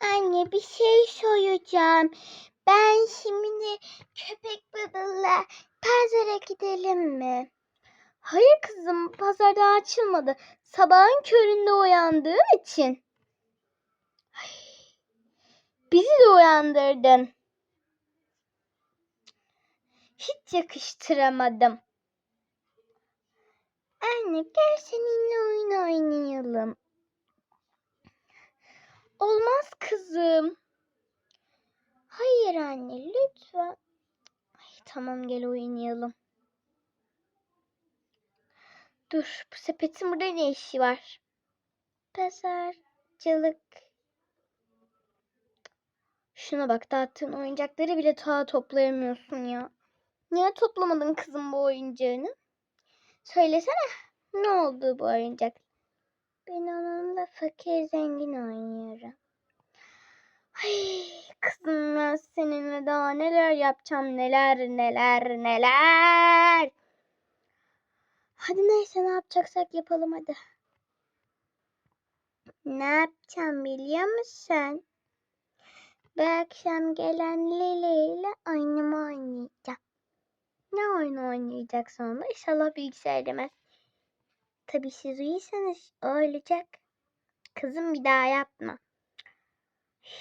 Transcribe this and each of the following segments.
Anne bir şey soracağım. Ben şimdi köpek babalı pazara gidelim mi? Hayır kızım pazar daha açılmadı. Sabahın köründe uyandığın için. Bizi de uyandırdın. Hiç yakıştıramadım. Anne gel seninle oyun oynayalım. Olmaz kızım. Hayır anne lütfen. Ay, tamam gel oynayalım. Dur bu sepetin burada ne işi var? Pazarcılık. Şuna bak dağıttığın oyuncakları bile ta toplayamıyorsun ya. Niye toplamadın kızım bu oyuncağını? Söylesene ne oldu bu oyuncak? Ben onunla fakir zengin oynuyorum. Ay kızım ben seninle daha neler yapacağım neler neler neler. Hadi neyse ne yapacaksak yapalım hadi. Ne yapacağım biliyor musun? Bu akşam gelen Lili ile oyunumu oynayacağım. Ne oyunu oynayacaksın onunla? İnşallah bilgisayar demez. Tabii siz uyuyorsanız o olacak. Kızım bir daha yapma.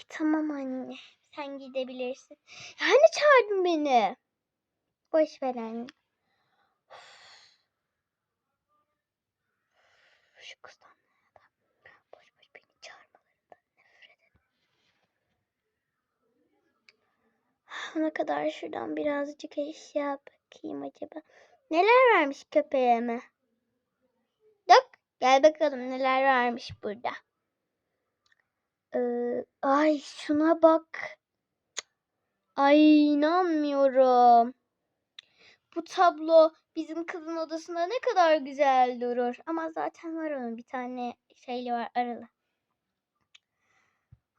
Tamam anne. Sen gidebilirsin. Hani çağırdın beni? Boş ver anne. Şu kızdan da boş boş beni çağırmalarından nefret ederim. Ona kadar şuradan birazcık eşya bakayım acaba. Neler vermiş köpeğime? Dök. Gel bakalım neler varmış burada. Ee, ay şuna bak. Ay inanmıyorum. Bu tablo bizim kızın odasında ne kadar güzel durur. Ama zaten var onun bir tane şeyli var aralı.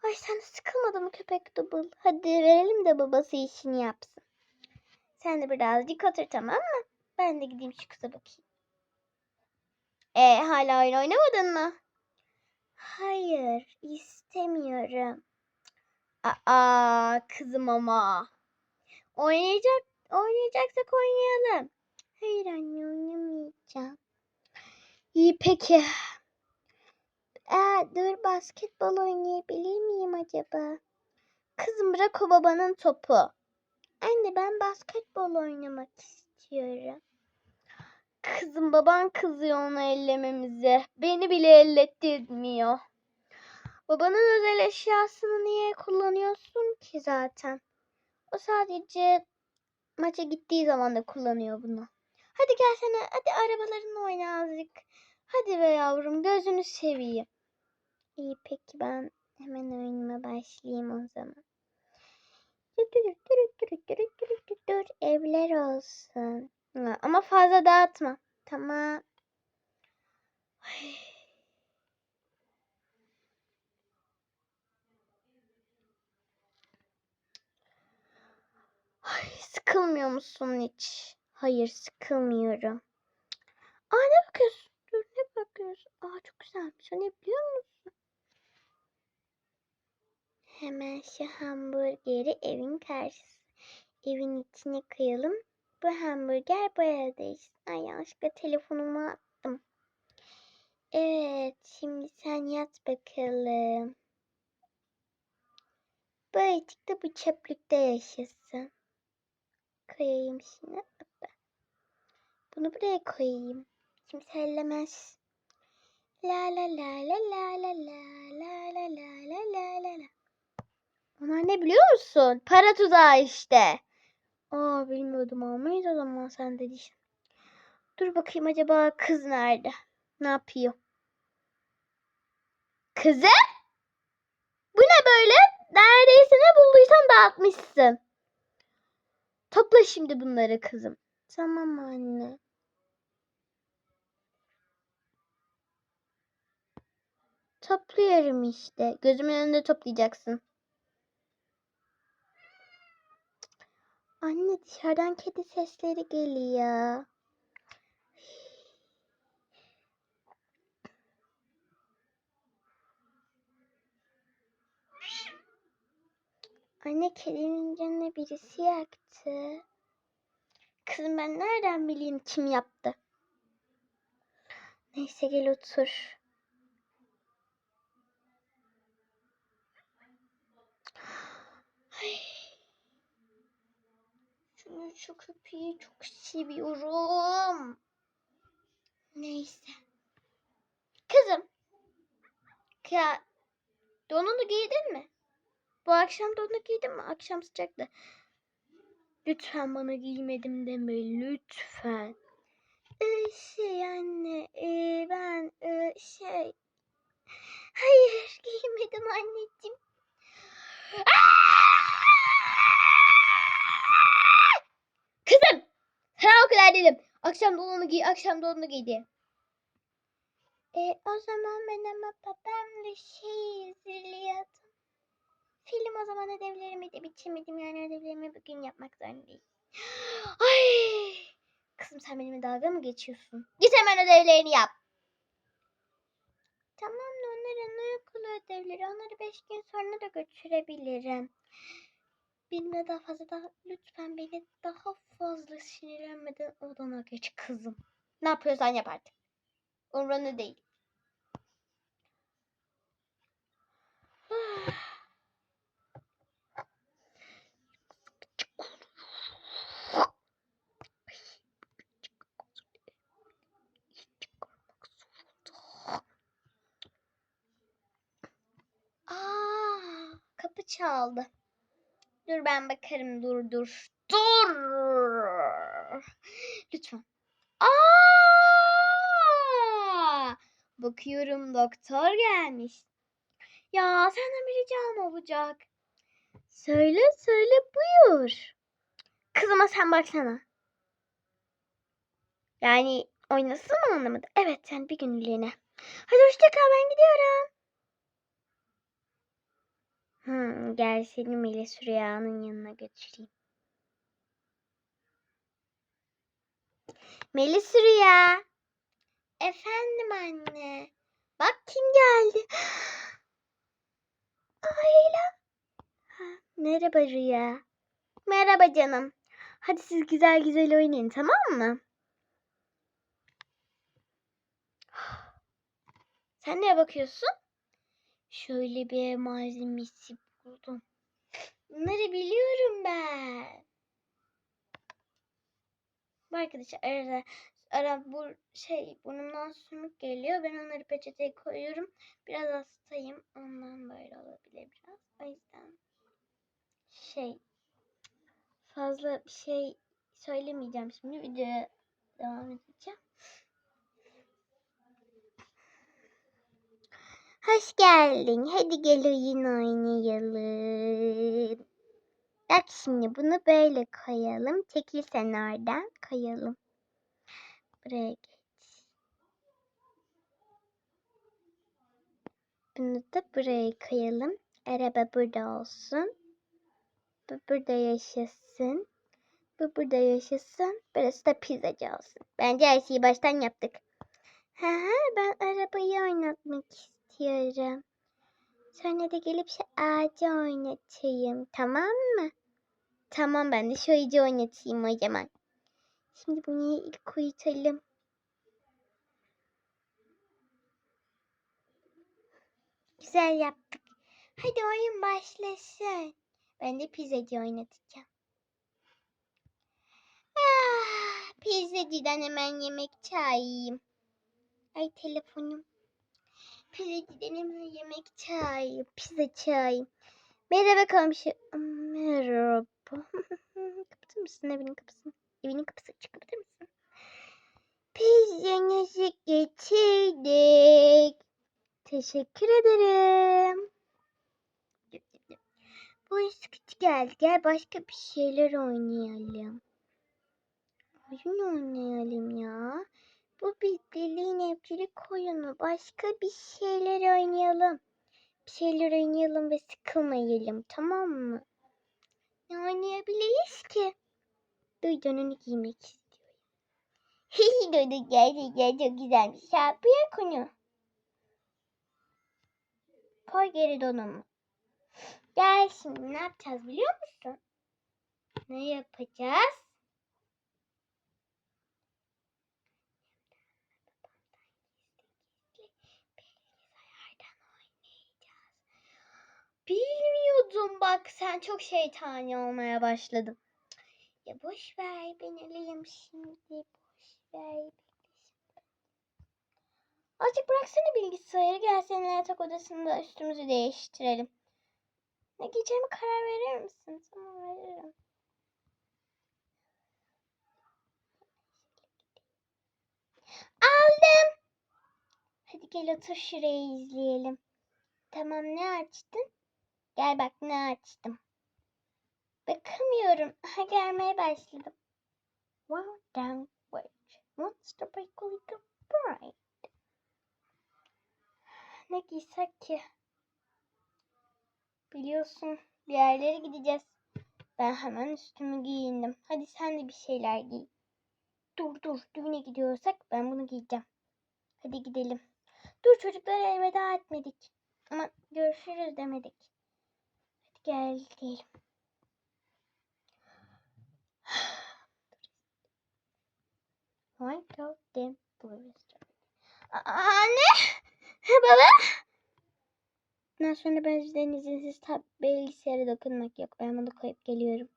Ay sen sıkılmadın mı köpek dubul? Hadi verelim de babası işini yapsın. Sen de birazcık otur tamam mı? Ben de gideyim şu kıza bakayım. E hala oyun oynamadın mı? Hayır, istemiyorum. Aa, kızım ama. Oynayacak, oynayacaksak oynayalım. Hayır anne, oynamayacağım. İyi peki. Aa, dur basketbol oynayabilir miyim acaba? Kızım bırak o babanın topu. Anne ben basketbol oynamak istiyorum. Kızım baban kızıyor onu ellememize. Beni bile ellettirmiyor. Babanın özel eşyasını niye kullanıyorsun ki zaten? O sadece maça gittiği zaman da kullanıyor bunu. Hadi gelsene hadi arabalarınla oyna azıcık. Hadi be yavrum gözünü seveyim. İyi peki ben hemen oyunuma başlayayım o zaman. Dur, dur, dur, dur, dur, dur, dur. Evler olsun. Ama fazla dağıtma. Tamam. Ay. Ay, sıkılmıyor musun hiç? Hayır sıkılmıyorum. Aa ne bakıyorsun? Dur ne bakıyorsun? Aa çok güzelmiş. Ne biliyor musun? Hemen şu hamburgeri evin karşısı. Evin içine koyalım. Bu hamburger bu evdeyiz. Ay yanlışlıkla telefonumu attım. Evet şimdi sen yat bakalım. Ayıcık da bu çöplükte yaşasın. Koyayım şimdi. Bunu buraya koyayım. Kimse ellemez. La la la la la la la la la la la la la la. Ne biliyor musun? Para tuzağı işte. Aa bilmiyordum almayız o zaman sen de diyeceğim. Dur bakayım acaba kız nerede? Ne yapıyor? Kızım? Bu ne böyle? Neredeyse ne bulduysan dağıtmışsın. Topla şimdi bunları kızım. Tamam anne. Topluyorum işte. Gözümün önünde toplayacaksın. Anne dışarıdan kedi sesleri geliyor. Anne kedimin canına birisi yaktı. Kızım ben nereden bileyim kim yaptı? Neyse gel otur. Ay. Şunu şu köpeği çok seviyorum. Neyse. Kızım. Ya donunu giydin mi? Bu akşam donunu giydin mi? Akşam sıcaktı. Lütfen bana giymedim deme lütfen. Ee, şey anne ee, ben ee, şey hayır giymedim anneciğim. Kızım sana o kadar Akşam donunu giy, akşam donunu giy diye. E, o zaman ben ama babamla şey izliyordum. Film o zaman ödevlerimi de bitirmedim yani ödevlerimi bugün yapmak zorundayım. Ay! Kızım sen benimle dalga mı geçiyorsun? Git hemen ödevlerini yap. Tamam da onların anaokulu ödevleri. Onları beş gün sonra da götürebilirim. Benimle daha fazla daha lütfen beni daha fazla sinirlenmeden odana geç kızım. Ne yapıyorsan yap artık. Umurumda değil. Aa, kapı çaldı. Dur ben bakarım. Dur dur. Dur. Lütfen. Aa! Bakıyorum doktor gelmiş. Ya senden bir ricam olacak. Söyle söyle buyur. Kızıma sen baksana. Yani oynasın mı anlamadı. Evet yani bir günlüğüne. Hadi hoşça kal ben gidiyorum. Hmm, gel seni Melis Rüya'nın yanına götüreyim. Melis Rüya. Efendim anne. Bak kim geldi. Ayla. Ha, Merhaba Rüya. Merhaba canım. Hadi siz güzel güzel oynayın tamam mı? Sen neye bakıyorsun? Şöyle bir malzemesi buldum. Bunları biliyorum ben. Arkadaşlar arada ara bu şey burnumdan sümük geliyor. Ben onları peçeteye koyuyorum. Biraz hastayım. Ondan böyle olabilir biraz. O yüzden şey fazla bir şey söylemeyeceğim şimdi. Videoya devam edeceğim. Hoş geldin. Hadi gel oyun oynayalım. Bak şimdi bunu böyle koyalım. Çekil sen oradan. Koyalım. Buraya geç. Bunu da buraya koyalım. Araba burada olsun. Bu burada yaşasın. Bu burada yaşasın. Burası da pizzacı olsun. Bence her şeyi baştan yaptık. Hı, ben arabayı oynatmak istiyorum. Sonra da gelip şu ağacı oynatayım. Tamam mı? Tamam ben de şu ağacı oynatayım o zaman. Şimdi bunu ilk uyutalım. Güzel yaptık. Hadi oyun başlasın. Ben de pizzacı oynatacağım. Ah, pizzacıdan hemen yemek çağırayım. Ay telefonum. Pizzacıdan hemen yemek çağırayım. Pizza çağırayım. Merhaba komşu. Merhaba. kapatır mısın evinin kapısını? Evinin kapısı açık kapatır mısın? Pizzanızı getirdik. Teşekkür ederim. Bu sıkıcı geldi. Gel başka bir şeyler oynayalım. Oyun oynayalım ya. Bu bir deliğin evcilik oyunu. Başka bir şeyler oynayalım. Bir şeyler oynayalım ve sıkılmayalım. Tamam mı? Ne oynayabiliriz ki? Duydununu giymek istiyorum. Hihi Dudu gerçekten çok güzelmiş. Yapıyor konu. Koy geri donunu. Gel şimdi ne yapacağız biliyor musun? Ne yapacağız? Bilmiyordum bak sen çok şeytani olmaya başladın. Ya boş ver ben alayım şimdi boş ver. Azıcık bıraksana bilgisayarı gel seninle yatak odasında üstümüzü değiştirelim. Ne giyeceğime karar verir misin? Tamam veririm. Aldım. Hadi gel otur şurayı izleyelim. Tamam ne açtın? Gel bak ne açtım. Bakamıyorum. Aha gelmeye başladım. Wow, down, wait. What's the break bright? Ne giysek ki? Biliyorsun bir yerlere gideceğiz. Ben hemen üstümü giyindim. Hadi sen de bir şeyler giy. Dur dur düğüne gidiyorsak ben bunu giyeceğim. Hadi gidelim. Dur çocuklara elveda etmedik. Ama görüşürüz demedik. Hadi gel gidelim. White out them blue Anne! Baba! Bundan sonra ben sizden izinsiz tab bilgisayara dokunmak yok. Ben bunu koyup geliyorum.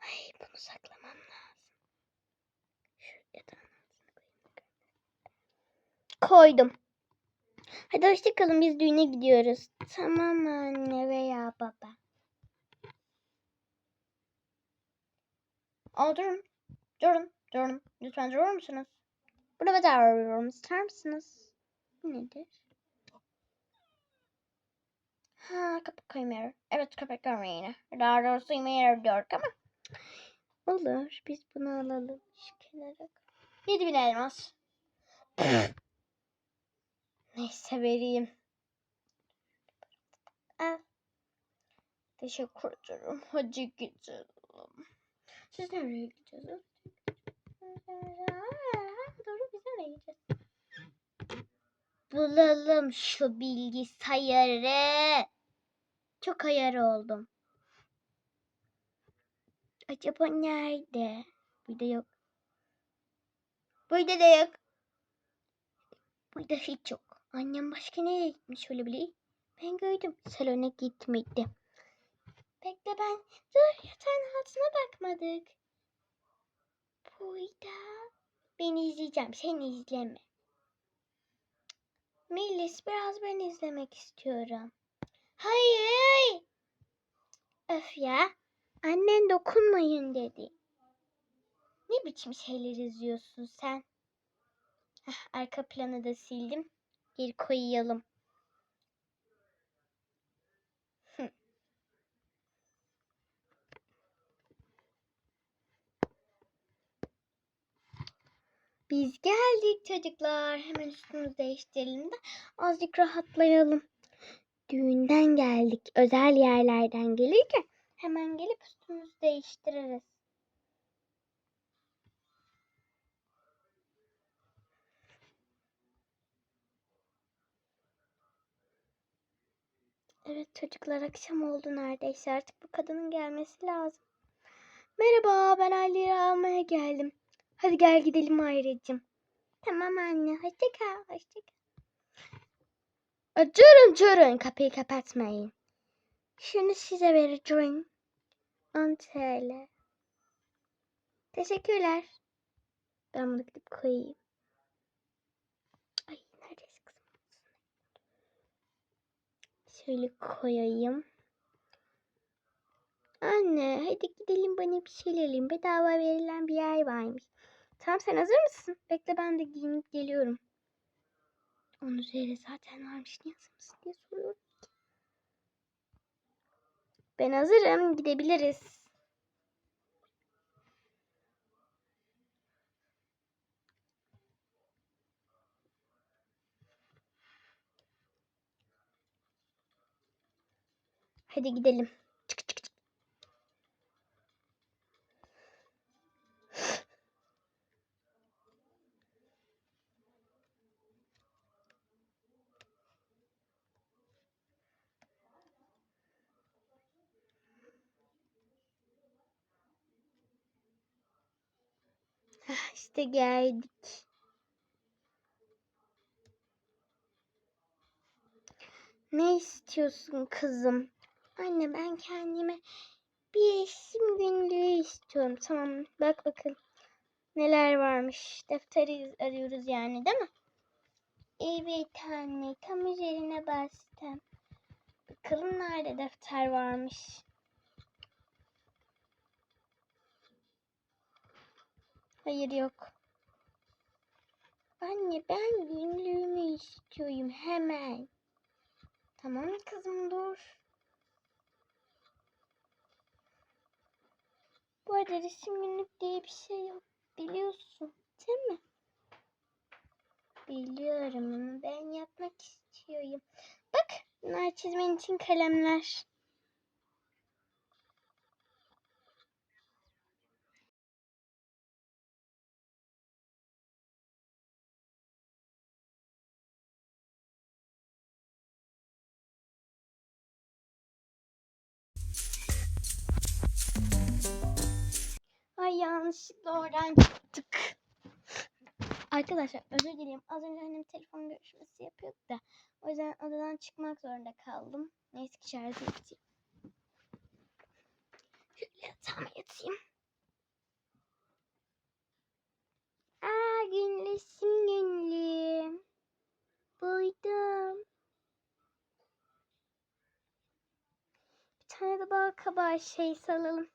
Ay bunu saklamam lazım. Şu yatağın koyayım. Koydum. Hadi hoşçakalın biz düğüne gidiyoruz. Tamam anne veya baba. Aa, durun. Durun. Durun. Lütfen durur musunuz? Burada bir arıyorum. İster misiniz? Bu nedir? Ha kapı koymuyor. Evet köpek örneğini. Daha doğrusu yemeği diyorduk ama. Olur. Biz bunu alalım. Şu kenara. Yedi bin elmas. Neyse vereyim. Al. Teşekkür ederim. Hadi gidelim. Siz nereye gideceğiz? Doğru biz nereye gideceğiz? Bulalım şu bilgisayarı. Çok ayar oldum. Acaba nerede? Burada yok. Burada da yok. Burada hiç yok. Annem başka nereye gitmiş olabilir? Ben gördüm. Salona gitmedi. Bekle ben. Dur yatağın altına bakmadık. Burada. Beni izleyeceğim. Sen izleme. Melis biraz ben izlemek istiyorum. Hayır. Öf ya. Annen dokunmayın dedi. Ne biçim şeyler izliyorsun sen? Heh, arka planı da sildim. Geri koyalım. Biz geldik çocuklar. Hemen üstümüzü değiştirelim de azıcık rahatlayalım. Düğünden geldik. Özel yerlerden gelirken hemen gelip üstümüzü değiştiririz. Evet çocuklar akşam oldu neredeyse artık bu kadının gelmesi lazım. Merhaba ben Ali'yi almaya geldim. Hadi gel gidelim Ayrıcığım. Tamam anne hoşça kal hoşça kal. Durun durun kapıyı kapatmayın. Şunu size vereceğim. 10 TL. Teşekkürler. Ben bunu gidip koyayım. Ay neredeyse kızım. Şöyle koyayım. Anne hadi gidelim bana bir şey alayım. Bedava verilen bir yer varmış. Tamam sen hazır mısın? Bekle ben de giyinip geliyorum. Onun üzerine zaten varmış. Niye hazır mısın diye soruyorum. Ben hazırım. Gidebiliriz. Hadi gidelim. Çık çık çık. Ah, işte geldik. Ne istiyorsun kızım? Anne ben kendime bir isim günlüğü istiyorum. Tamam bak bakalım. Neler varmış. Defteri arıyoruz yani değil mi? Evet anne tam üzerine bastım. Bakalım nerede defter varmış. Hayır yok. Anne ben günlüğümü istiyorum hemen. Tamam kızım dur. Bu arada resim günlük diye bir şey yok. Biliyorsun değil mi? Biliyorum ama ben yapmak istiyorum. Bak bunlar çizmen için kalemler. Yanlışlıkla oradan çıktık. Arkadaşlar özür dilerim. Az önce annem telefon görüşmesi yapıyordu da. O yüzden odadan çıkmak zorunda kaldım. Neyse ki şarjı bitti. Şöyle yatağıma yatayım. Aa günleşim günlüğüm. Buydum. Bir tane de bal kabağı şey salalım.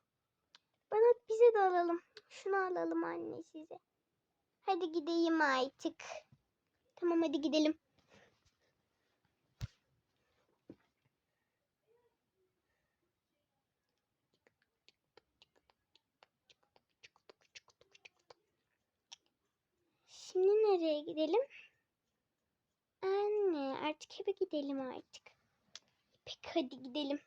Bana bize de alalım. Şunu alalım anne size. Hadi gideyim artık. Tamam hadi gidelim. Şimdi nereye gidelim? Anne artık eve gidelim artık. Peki hadi gidelim.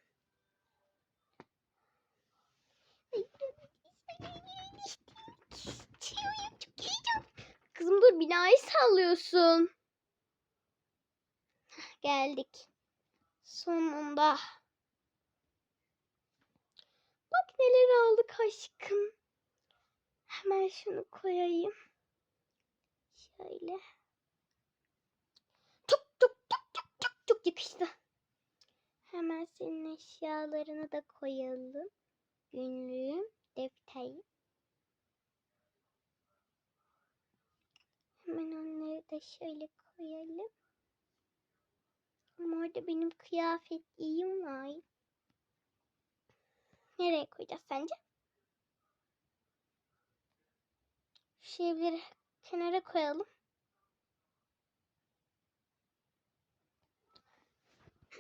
Ay, istiyorum, çok heyecan. Kızım dur binayı sallıyorsun. Geldik. Sonunda. Bak neler aldık aşkım. Hemen şunu koyayım. Şöyle. Tuk tuk tuk tuk tuk tuk yakıştı. Hemen senin eşyalarını da koyalım. Günlüğüm, defteri. Hemen onları da şöyle koyalım. Ama orada benim kıyafetliğim var. Nereye koyacağız sence? Şu şeyleri kenara koyalım.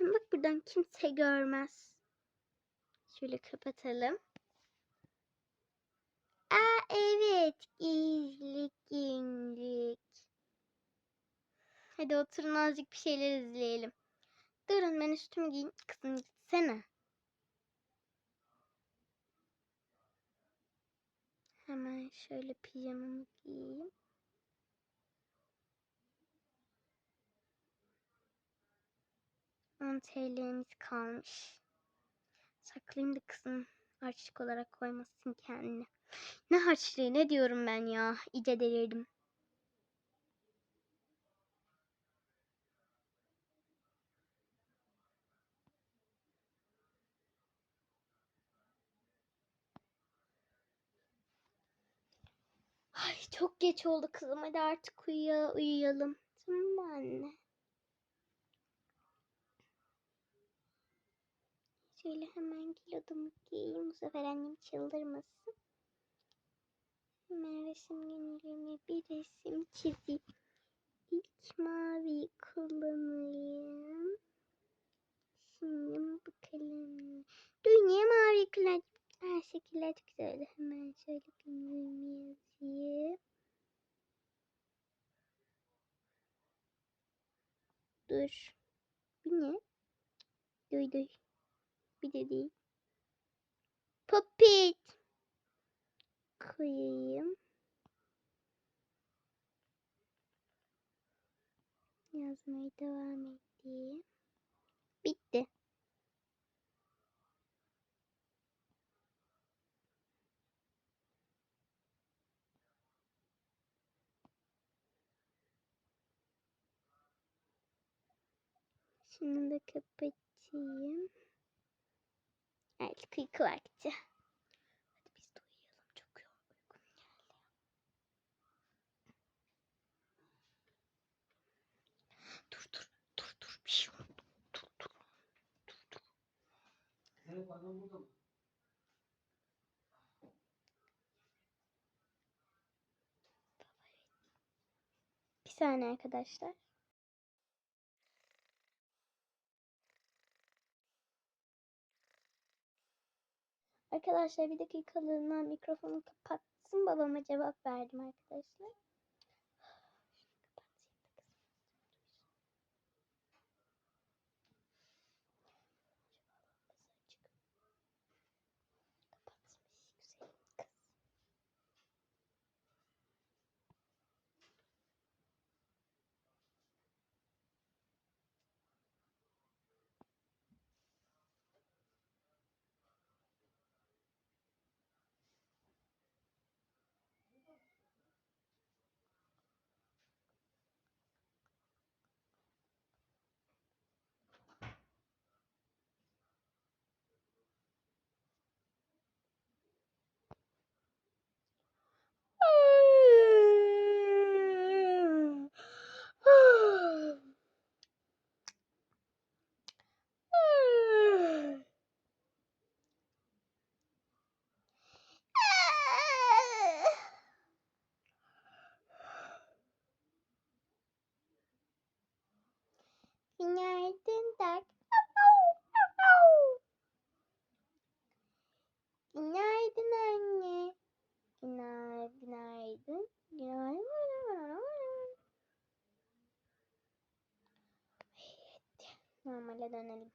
Bak buradan kimse görmez. Şöyle kapatalım. Aa evet. İzlik günlük. Hadi oturun azıcık bir şeyler izleyelim. Durun ben üstümü giyeyim. Kızım gitsene. Hemen şöyle pijamamı giyeyim. TL'miz kalmış. Saklayayım da kızım harçlık olarak koymasın kendine. Ne harçlığı ne diyorum ben ya. İyice delirdim. Ay çok geç oldu kızım. Hadi artık uyuya, uyuyalım. Tamam mı anne? Şöyle hemen kilodumu giyeyim. Bu sefer annem çıldırmasın. Hemen resim günlüğüme bir resim çizeyim. İlk mavi kullanayım. Şimdi bu kalemle. Dur niye mavi kullan? Her şekiller çok güzel oldu. Hemen şöyle günlüğümü yazayım. Dur. Bu ne? Dur dur. Bir de değil. Popit kıyayım. Yazmaya devam edeyim. Bitti. Şunu da kapatayım. Evet, kıyık vakti. Evet adam burada mı? Bir saniye arkadaşlar. Arkadaşlar bir dakikalığına mikrofonu kapatsın. Babama cevap verdim arkadaşlar. Günaydın Dak. Günaydın anne. Günaydın. Günaydın. Günaydın. Normale dönelim.